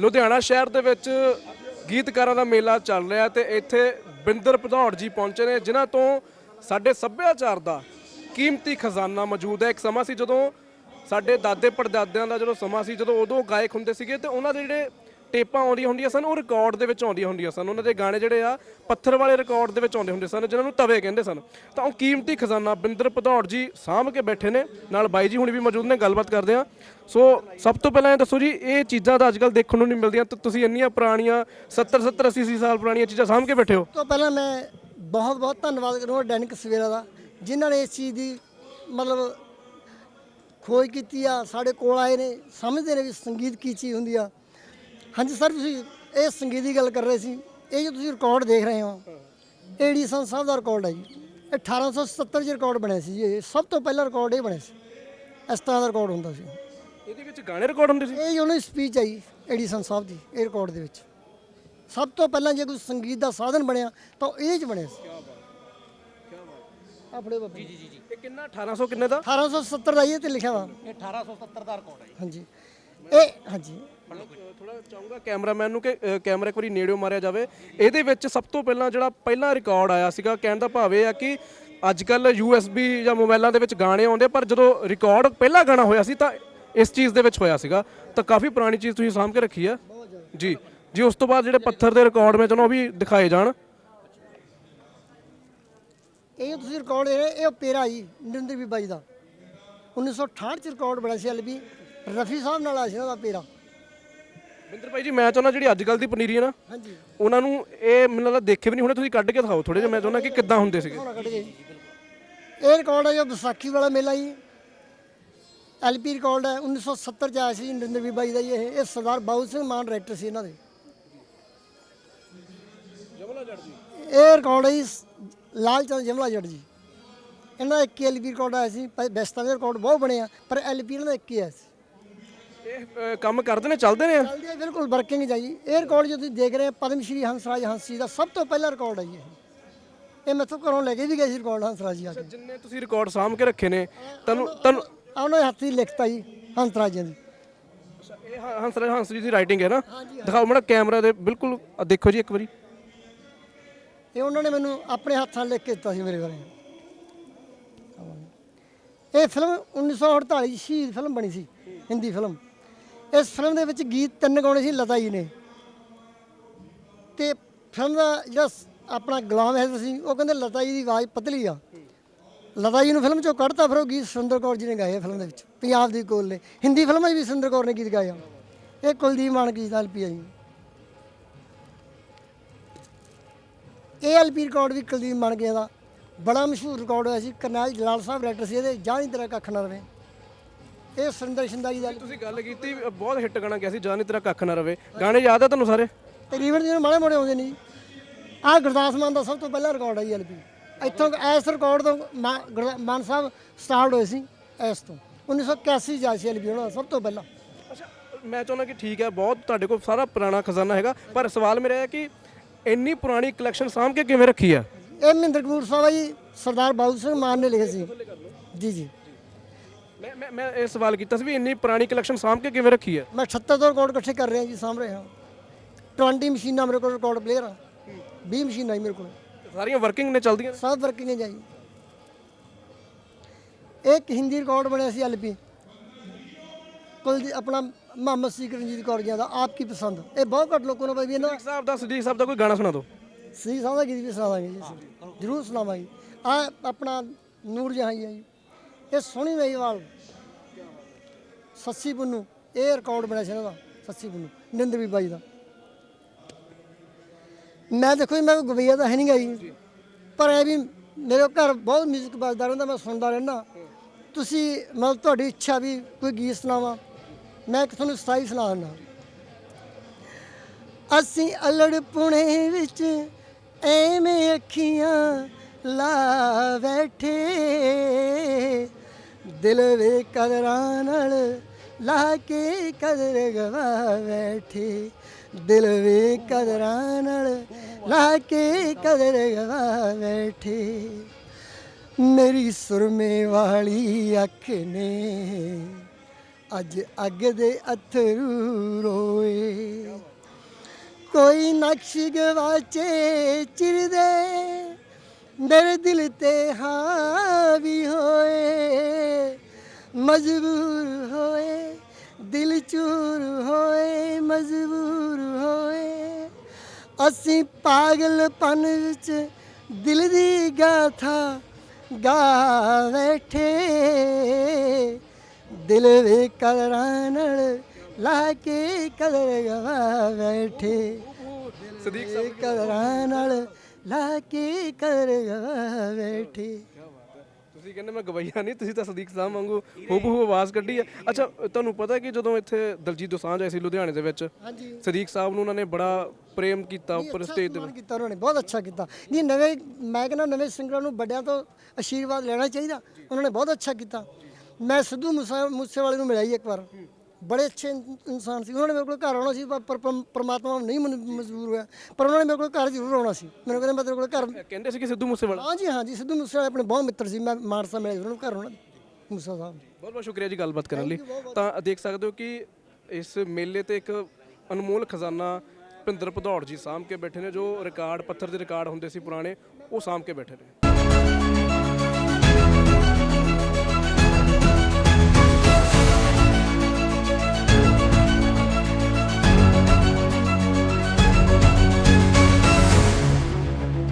ਲੁਧਿਆਣਾ ਸ਼ਹਿਰ ਦੇ ਵਿੱਚ ਗੀਤਕਾਰਾਂ ਦਾ ਮੇਲਾ ਚੱਲ ਰਿਹਾ ਤੇ ਇੱਥੇ ਬਿੰਦਰ ਭਦੌੜ ਜੀ ਪਹੁੰਚੇ ਨੇ, ਜਿਨ੍ਹਾਂ ਤੋਂ ਸਾਡੇ ਸੱਭਿਆਚਾਰ ਦਾ ਕੀਮਤੀ ਖਜ਼ਾਨਾ ਮੌਜੂਦ ਹੈ। ਇੱਕ ਸਮਾਂ ਸੀ ਜਦੋਂ ਸਾਡੇ ਦਾਦੇ ਪੜਦਾਦਿਆਂ ਦਾ ਜਦੋਂ ਸਮਾਂ ਸੀ, ਜਦੋਂ ਉਦੋਂ ਗਾਇਕ ਹੁੰਦੇ ਸੀਗੇ ਤੇ ਉਹਨਾਂ ਦੇ ਜਿਹੜੇ ਟੇਪਾਂ ਆਉਂਦੀਆਂ ਹੁੰਦੀਆਂ ਸਨ, ਉਹ ਰਿਕਾਰਡ ਦੇ ਵਿੱਚ ਆਉਂਦੀਆਂ ਹੁੰਦੀਆਂ ਸਨ। ਉਹਨਾਂ ਦੇ ਗਾਣੇ ਜਿਹੜੇ ਆ, ਪੱਥਰ ਵਾਲੇ ਰਿਕਾਰਡ ਦੇ ਵਿੱਚ ਆਉਂਦੇ ਹੁੰਦੇ ਸਨ ਜਿਨ੍ਹਾਂ ਨੂੰ ਤਵੇ ਕਹਿੰਦੇ ਸਨ। ਤਾਂ ਉਹ ਕੀਮਤੀ ਖਜ਼ਾਨਾ ਬਿੰਦਰ ਭਦੌੜ ਜੀ ਸਾਂਭ ਕੇ ਬੈਠੇ ਨੇ, ਨਾਲ ਬਾਈ ਜੀ ਹੁਣ ਵੀ ਮੌਜੂਦ ਨੇ, ਗੱਲਬਾਤ ਕਰਦੇ ਆ ਸੋ ਸਭ ਤੋਂ ਪਹਿਲਾਂ ਇਹ ਦੱਸੋ ਜੀ, ਇਹ ਚੀਜ਼ਾਂ ਤਾਂ ਅੱਜਕੱਲ ਦੇਖਣ ਨੂੰ ਨਹੀਂ ਮਿਲਦੀਆਂ, ਤਾਂ ਤੁਸੀਂ ਇੰਨੀਆਂ ਪੁਰਾਣੀਆਂ 70 70 80 80 ਸਾਲ ਪੁਰਾਣੀਆਂ ਚੀਜ਼ਾਂ ਸਾਂਭ ਕੇ ਬੈਠੇ ਹੋ। ਤੋਂ ਪਹਿਲਾਂ ਮੈਂ ਬਹੁਤ ਬਹੁਤ ਧੰਨਵਾਦ ਕਰੂੰਗਾ ਡੈਨਿਕ ਸਵੇਰਾ ਦਾ, ਜਿਨ੍ਹਾਂ ਨੇ ਇਸ ਚੀਜ਼ ਦੀ ਮਤਲਬ ਖੋਜ ਕੀਤੀ ਆ, ਸਾਡੇ ਕੋਲ ਆਏ ਨੇ, ਸਮਝਦੇ ਨੇ ਵੀ ਸੰਗੀਤ ਕੀ ਚੀਜ਼ ਹੁੰਦੀ ਆ। ਹਾਂਜੀ ਸਰ ਤੁਸੀਂ ਇਹ ਸੰਗੀਤ ਦੀ ਗੱਲ ਕਰ ਰਹੇ ਸੀ। ਇਹ ਜੋ ਤੁਸੀਂ ਰਿਕਾਰਡ ਦੇਖ ਰਹੇ ਹੋ ਏਡੀਸਨ ਸਾਹਿਬ ਦਾ ਰਿਕਾਰਡ ਹੈ ਜੀ ਇਹ 1870 ਚ ਰਿਕਾਰਡ ਬਣਿਆ ਸੀ ਜੀ ਇਹ। ਸਭ ਤੋਂ ਪਹਿਲਾ ਰਿਕਾਰਡ ਇਹ ਬਣਿਆ ਸੀ। ਇਸ ਤਰ੍ਹਾਂ ਦਾ ਰਿਕਾਰਡ ਹੁੰਦਾ ਸੀ। ਇਹਦੇ ਵਿੱਚ ਗਾਣੇ ਰਿਕਾਰਡ ਹੁੰਦੇ ਸੀ? ਇਹ ਜੀ ਉਹਨਾਂ ਦੀ ਸਪੀਚ ਆਈ ਐਡੀਸਨ ਸਾਹਿਬ ਦੀ ਇਹ ਰਿਕਾਰਡ ਦੇ ਵਿੱਚ। ਸਭ ਤੋਂ ਪਹਿਲਾਂ ਜੇ ਕੋਈ ਸੰਗੀਤ ਦਾ ਸਾਧਨ ਬਣਿਆ ਤਾਂ ਉਹ ਇਹਦੇ ਚ ਬਣਿਆ ਸੀ। ਆਪਣੇ ਬਾਬੇ ਜੀ। ਜੀ ਇਹ ਕਿੰਨਾ 1800 ਕਿੰਨੇ ਦਾ? 1870 ਦਾ ਇਹ ਤੇ ਲਿਖਿਆ ਵਾ। ਇਹ 1870 ਦਾ ਰਿਕਾਰਡ ਹੈ ਜੀ। ਹਾਂਜੀ। ਇਹ ਹਾਂਜੀ। ਥੋੜਾ ਚਾਹੂੰਗਾ ਕੈਮਰਾਮੈਨ ਨੂੰ ਕਿ ਅ, ਕੈਮਰਾ ਇੱਕ ਵਾਰੀ ਨੇੜਿਓਂ ਮਾਰਿਆ ਜਾਵੇ। ਇਹਦੇ ਵਿੱਚ ਸਭ ਤੋਂ ਪਹਿਲਾਂ ਜਿਹੜਾ ਪਹਿਲਾ ਰਿਕਾਰਡ ਆਇਆ ਸੀਗਾ ਕਹਿਣ ਦਾ ਭਾਵ ਇਹ ਆ ਕਿ ਅੱਜ ਕੱਲ USB ਜਾਂ ਮੋਬਾਈਲਾਂ ਦੇ ਵਿੱਚ ਗਾਣੇ ਆਉਂਦੇ ਪਰ ਜਦੋਂ ਰਿਕਾਰਡ ਪਹਿਲਾ ਗਾਣਾ ਹੋਇਆ ਸੀ ਤਾਂ ਇਸ ਚੀਜ਼ ਦੇ ਵਿੱਚ ਹੋਇਆ ਸੀਗਾ। ਤਾਂ ਕਾਫੀ ਪੁਰਾਣੀ ਚੀਜ਼ ਤੁਸੀਂ ਸਾਂਭ ਕੇ ਰੱਖੀ ਆ। ਜੀ ਜੀ ਉਸ ਤੋਂ ਬਾਅਦ ਜਿਹੜੇ ਪੱਥਰ ਦੇ ਰਿਕਾਰਡ ਮੈਂ ਚਾਹੁੰਦਾ ਉਹ ਵੀ ਦਿਖਾਏ ਜਾਣ। ਇਹ ਤੁਸੀਂ ਰਿਕਾਰਡ ਦੇ ਇਹ ਪੇਰਾ ਜੀ ਨਰਿੰਦਰ ਵੀ ਬਾਈ ਦਾ। 1968 ਚ ਰਿਕਾਰਡ ਬਣਿਆ ਸੀ ਐਲਬੀ ਰਫੀ ਸਾਹਿਬ ਨਾਲ ਆਇਆ ਸੀ ਉਹਦਾ ਪੇਰਾ। ਬਿੰਦਰ ਭਾਈ ਜੀ ਮੈਂ ਚਾਹੁੰਦਾ ਜਿਹੜੀ ਅੱਜ ਕੱਲ ਦੀ ਪਨੀਰੀ ਹੈ ਨਾ ਹਾਂਜੀ। ਉਹਨਾਂ ਨੂੰ ਇਹ ਮੈਨੂੰ ਲੱਗਦਾ ਦੇਖੇ ਵੀ ਨਹੀਂ ਹੋਣੇ ਤੁਸੀਂ ਕੱਢ ਕੇ ਦਿਖਾਓ ਥੋੜੇ ਜਿਹਾ ਮੈਂ ਚਾਹੁੰਦਾ ਕਿ ਕਿੱਦਾਂ ਹੁੰਦੇ ਸੀਗੇ। ਹੋਣਾ ਕੱਢ ਗਏ ਜੀ ਇਹ ਰਿਕਾਰਡ ਹੈ ਜੋ ਵਿਸਾਖੀ ਵਾਲਾ ਮੇਲਾ ਜੀ। ਐਲਪੀ ਰਿਕਾਰਡ ਹੈ 1970 ਚ ਆਇਆ ਸੀ ਨਰਿੰਦਰ ਵੀ ਬਾਈ ਦਾ ਜੀ ਇਹ। ਇਹ ਸਰਦਾਰ ਬਾਬੂ ਸਿੰਘ ਮਾਨ ਡਾਇਰੈਕਟਰ ਸੀ ਇਹਨਾਂ ਦੇ। ਇਹ ਰਿਕਾਰਡ ਹੈ ਜੀ ਲਾਲ ਚੰਦ ਜਮਲਾ ਜੱਟ ਜੀ। ਇਹਨਾਂ ਦਾ ਇੱਕ ਐਲਪੀ ਰਿਕਾਰਡ ਆਇਆ ਸੀ ਬੈਸਟਾਂ ਦੇ ਰਿਕਾਰਡ ਬਹੁਤ ਬਣੇ ਆ ਪਰ ਐਲਪੀ ਇਹਨਾਂ ਦਾ ਇੱਕ ਹੀ ਆਇਆ ਸੀ। ਇਹ ਅ, ਕੰਮ ਕਰਦੇ ਨੇ ਚੱਲਦੇ ਨੇ? ਚੱਲਦੀ ਹੈ ਬਿਲਕੁਲ ਵਰਕਿੰਗ ਜਾਈ ਇਹ ਰਿਕਾਰਡ ਜੋ ਤੁਸੀਂ ਦੇਖ ਰਹੇ ਹੋ ਪਦਮ ਸ਼੍ਰੀ ਹੰਸਰਾਜ ਹੰਸ ਜੀ ਦਾ ਸਭ ਤੋਂ ਪਹਿਲਾ ਰਿਕਾਰਡ ਹੈ ਜੀ ਇਹ। ਇਹ ਮੈਥੋਂ ਘਰੋਂ ਲੈ ਕੇ ਵੀ ਗਏ ਸੀ ਰਿਕਾਰਡ ਹੰਸਰਾਜ ਜੀ ਆ ਕੇ। ਜਿੰਨੇ ਤੁਸੀਂ ਰਿਕਾਰਡ ਸਾਂਭ ਕੇ ਰੱਖੇ ਨੇ ਤੁਹਾਨੂੰ ਤੁਹਾਨੂੰ ਆਹ ਉਹਨਾਂ ਹੱਥੀ ਲਿਖਤਾ ਜੀ ਹੰਸਰਾਜ ਜੀ ਦੀ। ਇਹ ਹ- ਹੰਸ ਹੰਸ ਜੀ ਦੀ ਰਾਈਟਿੰਗ ਹੈ ਨਾ? ਦਿਖਾਓ ਮੜਾ ਕੈਮਰਾ ਦੇ ਬਿਲਕੁਲ ਆਹ ਦੇਖੋ ਜੀ ਇੱਕ ਵਾਰੀ। ਇਹ ਉਹਨਾਂ ਨੇ ਮੈਨੂੰ ਆਪਣੇ ਹੱਥਾਂ ਲਿਖ ਕੇ ਦਿੱਤਾ ਸੀ ਮੇਰੇ ਬਾਰੇ। ਇਹ ਫਿਲਮ 1948 ਦੀ ਸ਼ਹੀਦ ਫਿਲਮ ਬਣੀ ਸੀ ਹਿੰਦੀ ਫਿਲਮ ਇਸ ਫਿਲਮ ਦੇ ਵਿੱਚ ਗੀਤ ਤਿੰਨ ਗਾਉਣੇ ਸੀ, ਲਤਾ ਜੀ ਨੇ। ਤੇ ਫਿਲਮ ਦਾ ਜਿਹੜਾ ਆਪਣਾ ਗੁਲਾਮ ਹੈ ਸੀ ਉਹ ਕਹਿੰਦੇ ਲਤਾ ਜੀ ਦੀ ਆਵਾਜ਼ ਪਤਲੀ ਆ। ਲਤਾ ਜੀ ਨੂੰ ਫਿਲਮ ਚੋਂ ਕੱਢਤਾ, ਫਿਰ ਉਹ ਗੀਤ ਸੁਰਿੰਦਰ ਕੌਰ ਜੀ ਨੇ ਗਾਏ ਫਿਲਮ ਦੇ ਵਿੱਚ, ਪੰਜਾਬ ਦੀ ਕੋਲ ਨੇ। ਹਿੰਦੀ ਫਿਲਮਾਂ 'ਚ ਵੀ ਸੁਰਿੰਦਰ ਕੌਰ ਨੇ ਗੀਤ ਗਾਏ ਆ। ਇਹ ਕੁਲਦੀਪ ਮਾਨਕ ਜੀ ਦਾ ਐਲਪੀ ਆ ਜੀ। ਇਹ ਐਲਪੀ ਰਿਕਾਰਡ ਵੀ ਕੁਲਦੀਪ ਮਾਨਕੇ ਦਾ। ਬੜਾ ਮਸ਼ਹੂਰ ਰਿਕਾਰਡ ਹੋਇਆ ਸੀ, ਕਰਨੈਲ ਜਲਾਲ ਸਾਹਿਬ ਡਾਇਰੈਕਟਰ ਸੀ ਇਹਦੇ ਜਾਂ ਨਹੀਂ ਤੇਰਾ ਕੱਖ ਨਾ ਰਵੇ। ਇਹ ਸੁਰਿੰਦਰ ਸ਼ਿੰਦਾ ਜੀ ਦਾ ਤੁਸੀਂ ਗੱਲ ਕੀਤੀ ਬਹੁਤ ਹਿੱਟ ਗਾਣਾ ਗਿਆ ਸੀ ਜਾਨੀ ਤੇਰਾ ਕੱਖ ਨਾ ਰਵੇ। ਗਾਣੇ ਯਾਦ ਆ ਤੁਹਾਨੂੰ ਸਾਰੇ? ਤਕਰੀਬਨ ਜਿਹਨੂੰ ਮਾੜੇ ਮੋੜੇ ਆਉਂਦੇ ਨਹੀਂ ਆਹ ਗੁਰਦਾਸ ਮਾਨ ਦਾ ਸਭ ਤੋਂ ਪਹਿਲਾ ਰਿਕਾਰਡ ਹੈ ਜੀ ਐਲਪੀ ਇੱਥੋਂ ਇਸ ਰਿਕਾਰਡ ਤੋਂ ਮਾ- ਮਾਨ ਸਾਹਿਬ ਸਟਾਰਟ ਹੋਏ ਸੀ ਇਸ ਤੋਂ। 1981 ਜਾ ਸੀ ਐਲਪੀ ਉਹਨਾਂ ਦਾ ਸਭ ਤੋਂ ਪਹਿਲਾਂ। ਅੱਛਾ ਮੈਂ ਚਾਹੁੰਦਾ ਕਿ ਠੀਕ ਹੈ ਬਹੁਤ ਤੁਹਾਡੇ ਕੋਲ ਸਾਰਾ ਪੁਰਾਣਾ ਖਜ਼ਾਨਾ ਹੈਗਾ ਪਰ ਸਵਾਲ ਮੇਰਾ ਹੈ ਕਿ ਇੰਨੀ ਪੁਰਾਣੀ ਕਲੈਕਸ਼ਨ ਸਾਂਭ ਕੇ ਕਿਵੇਂ ਰੱਖੀ ਆ? ਇਹ ਮਹਿੰਦਰ ਕਪੂਰ ਸਾਹਿਬ ਆ ਜੀ ਸਰਦਾਰ ਬਾਬੂ ਸਿੰਘ ਮਾਨ ਨੇ ਲਿਖੇ ਸੀ। ਜੀ ਜੀ। ਮੈਂ ਮੈਂ ਮੈਂ ਇਹ ਸਵਾਲ ਕੀਤਾ ਸੀ ਵੀ ਇੰਨੀ ਪੁਰਾਣੀ ਕਲੈਕਸ਼ਨ ਸਾਂਭ ਕੇ ਕਿਵੇਂ ਰੱਖੀ ਆ ਮੈਂ 78 ਤੋਂ ਰਿਕਾਰਡ ਇਕੱਠੇ ਕਰ ਰਿਹਾ ਜੀ ਸਾਂਭ ਰਿਹਾ ਹਾਂ। 20 ਮਸ਼ੀਨਾਂ ਮੇਰੇ ਕੋਲ ਰਿਕਾਰਡ ਪਲੇਅਰ ਆ। 20 ਮਸ਼ੀਨਾਂ ਹੀ ਮੇਰੇ ਕੋਲ। ਸਾਰੀਆਂ ਵਰਕਿੰਗ ਨੇ ਚੱਲਦੀਆਂ ਨੇ? ਸਭ ਵਰਕਿੰਗ ਹੈ ਜੀ। ਇੱਕ ਹਿੰਦੀ ਰਿਕਾਰਡ ਬਣਿਆ ਸੀ ਐਲਪੀ ਕੁਲ ਆਪਣਾ ਮੁਹੰਮਦ ਸੀਕ ਰਣਜੀਤ ਕੌਰ ਜੀ ਦਾ ਆਪ ਕੀ ਪਸੰਦ? ਇਹ ਬਹੁਤ ਘੱਟ ਲੋਕਾਂ ਨੂੰ ਪਤਾ ਵੀ ਇਹਨਾਂ ਸਦੀਕ ਸਾਹਿਬ ਦਾ ਸਦੀਕ ਸਾਹਿਬ ਦਾ ਕੋਈ ਗਾਣਾ ਸੁਣਾ ਦਿਓ। ਸਹੀ ਸਾਹਿਬ ਦਾ ਗੀਤ ਵੀ ਸੁਣਾਵਾਂਗੇ ਜੀ ਜ਼ਰੂਰ ਸੁਣਾਵਾਂਗੇ। ਆ ਆਪਣਾ ਨੂਰ ਜਹਾਂ ਜੀ। ਇਹ ਸੋਹਣੀ ਮੇਵਾਲ ਸੱਸੀ ਪੁੰਨੂ ਇਹ ਰਿਕਾਰਡ ਬਣਿਆ ਸੀ ਇਹਨਾਂ ਦਾ ਸੱਸੀ ਪੁੰਨੂ ਨਿੰਦਰ ਵੀ ਬਾਈ ਦਾ। ਮੈਂ ਦੇਖੋ ਜੀ ਮੈਂ ਕੋਈ ਗਵਈਆ ਤਾਂ ਹੈ ਨਹੀਂ ਗਈ ਪਰ ਇਹ ਵੀ ਮੇਰੇ ਘਰ ਬਹੁਤ 뮤직 ਵੱਜਦਾ ਰਹਿੰਦਾ ਮੈਂ ਸੁਣਦਾ ਰਹਿੰਦਾ। ਤੁਸੀਂ ਮਤਲਬ ਤੁਹਾਡੀ ਇੱਛਾ ਵੀ ਕੋਈ ਗੀਤ ਸੁਣਾਵਾਂ। ਮੈਂ ਇੱਕ ਤੁਹਾਨੂੰ ਸਤਾਈ ਸੁਣਾ ਦਿੰਦਾ। ਅਸੀਂ ਅਲੜ ਪੁਣੇ ਵਿੱਚ ਐਵੇਂ ਅੱਖੀਆਂ ਲਾ ਬੈਠੇ। ਦਿਲ ਵੇ ਕਦਰਾਂ ਨਾਲ ਲਾ ਕੇ ਕਦਰ ਗਵਾ ਬੈਠੇ। ਦਿਲ ਵੇ ਕਦਰਾਂ ਨਾਲ ਲਾ ਕੇ ਕਦਰ ਗਵਾ ਬੈਠੇ। ਮੇਰੀ ਸੁਰਮੇ ਵਾਲੀ ਅੱਖ ਨੇ ਅੱਜ ਅੱਗ ਦੇ ਅਥਰੂ ਰੋਏ। ਕੋਈ ਨਕਸ਼ ਗਵਾਚੇ ਚਿਰਦੇ, ਮੇਰੇ ਦਿਲ ਤੇ ਮਜਬੂਰ ਹੋਏ, ਦਿਲ ਚੂਰ ਹੋਏ, ਮਜਬੂਰ ਹੋਏ। ਅਸੀਂ ਪਾਗਲਪਨ ਵਿੱਚ ਦਿਲ ਦੀ ਗਾਥਾ ਗਾ ਬੈਠੇ। ਦਿਲ ਵੀ ਕਦਰਾਂ ਨਾਲ ਲਾ ਕੇ ਕਦਰ ਗਵਾ ਬੈਠੇ। ਸਦੀਕ ਦਿਲ ਕਦਰਾਂ ਨਾਲ ਲਾ ਕੇ ਕਦਰ ਗਵਾ ਬੈਠੇ। ਤੁਸੀਂ ਕਹਿੰਦੇ ਮੈਂ ਗਵਈਆ ਨਹੀਂ ਤੁਸੀਂ ਤਾਂ ਸਦੀਕ ਸਾਹਿਬ ਵਾਂਗੂ ਹੂਬਹੂ ਆਵਾਜ਼ ਕੱਢੀ ਹੈ। ਅੱਛਾ ਤੁਹਾਨੂੰ ਪਤਾ ਕਿ ਜਦੋਂ ਇੱਥੇ ਦਲਜੀਤ ਦੋਸਾਂਝ ਆਏ ਸੀ ਲੁਧਿਆਣੇ ਦੇ ਵਿੱਚ ਹਾਂਜੀ। ਸਦੀਕ ਸਾਹਿਬ ਨੂੰ ਉਹਨਾਂ ਨੇ ਬੜਾ ਪ੍ਰੇਮ ਕੀਤਾ ਉੱਪਰ ਸਟੇਜ ਤੇ ਕੀਤਾ ਉਹਨਾਂ ਨੇ ਬਹੁਤ ਅੱਛਾ ਕੀਤਾ। ਨਹੀਂ ਨਵੇਂ ਮੈਂ ਕਹਿੰਦਾ ਨਵੇਂ ਸਿੰਗਰਾਂ ਨੂੰ ਵੱਡਿਆਂ ਤੋਂ ਆਸ਼ੀਰਵਾਦ ਲੈਣਾ ਚਾਹੀਦਾ। ਉਹਨਾਂ ਨੇ ਬਹੁਤ ਅੱਛਾ ਕੀਤਾ। ਮੈਂ ਸਿੱਧੂ ਮੂਸਾ ਮੂਸੇਵਾਲੇ ਨੂੰ ਮਿਲਿਆ ਇੱਕ ਵਾਰ। ਬੜੇ ਅੱਛੇ ਇਨ- ਇਨਸਾਨ ਸੀ। ਉਹਨਾਂ ਨੇ ਮੇਰੇ ਕੋਲ ਘਰ ਆਉਣਾ ਸੀ ਪਰ ਪਰ- ਪਰ- ਪ੍ਰਮਾਤਮਾ ਨਹੀਂ ਮਨਜ਼ੂਰ ਹੋਇਆ। ਪਰ ਉਹਨਾਂ ਨੇ ਮੇਰੇ ਕੋਲ ਘਰ ਜ਼ਰੂਰ ਆਉਣਾ ਸੀ। ਮੈਨੂੰ ਕਹਿੰਦੇ ਮੈਂ ਤੇਰੇ ਕੋਲ ਘਰ ਕਹਿੰਦੇ ਸੀ ਕਿ ਸਿੱਧੂ ਮੂਸੇਵਾਲਾ? ਹਾਂ ਜੀ ਹਾਂ ਜੀ ਸਿੱਧੂ ਮੂਸੇਵਾਲੇ ਆਪਣੇ ਬਹੁਤ ਮਿੱਤਰ ਸੀ। ਮੈਂ ਮਾਨਸਾ ਮਿਲਿਆ ਉਹਨਾਂ ਨੂੰ ਘਰ ਆਉਣਾ ਮੂਸਾ ਸਾਹਿਬ। ਬਹੁਤ ਬਹੁਤ ਸ਼ੁਕਰੀਆ ਜੀ ਗੱਲਬਾਤ ਕਰਨ ਲਈ। ਤਾਂ ਦੇਖ ਸਕਦੇ ਹੋ ਕਿ ਇਸ ਮੇਲੇ ਤੇ ਇੱਕ ਅਨਮੋਲ ਖਜ਼ਾਨਾ ਭਿੰਦਰ ਭਦੌੜ ਜੀ ਕੇ ਬੈਠੇ ਨੇ ਜੋ ਰਿਕਾਰਡ ਪੱਥਰ ਦੇ ਰਿਕਾਰਡ ਹੁੰਦੇ ਸੀ ਪੁਰਾਣੇ ਉਹ ਕੇ ਬੈਠੇ ਨੇ।